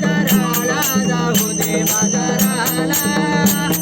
बाजाराला जाऊ दे बाजाराला.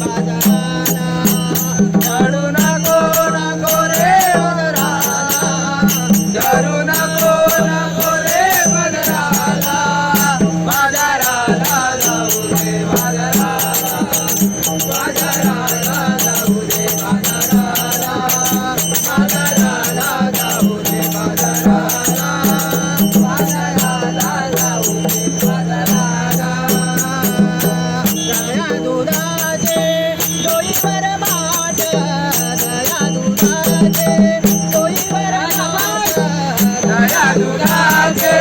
బాధ Naga.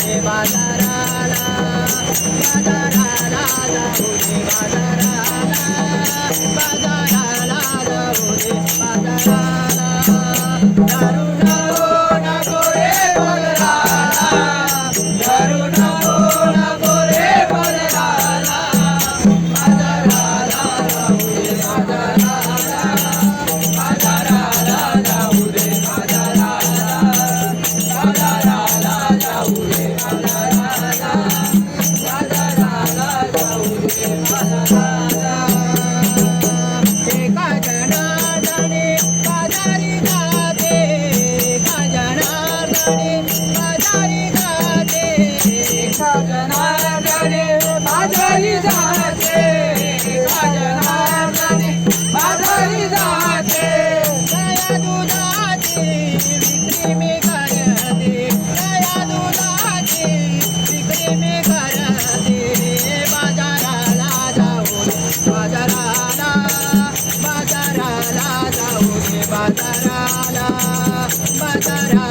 दे बाजाराला बाजाराला जाऊ दे बाजाराला बाजारा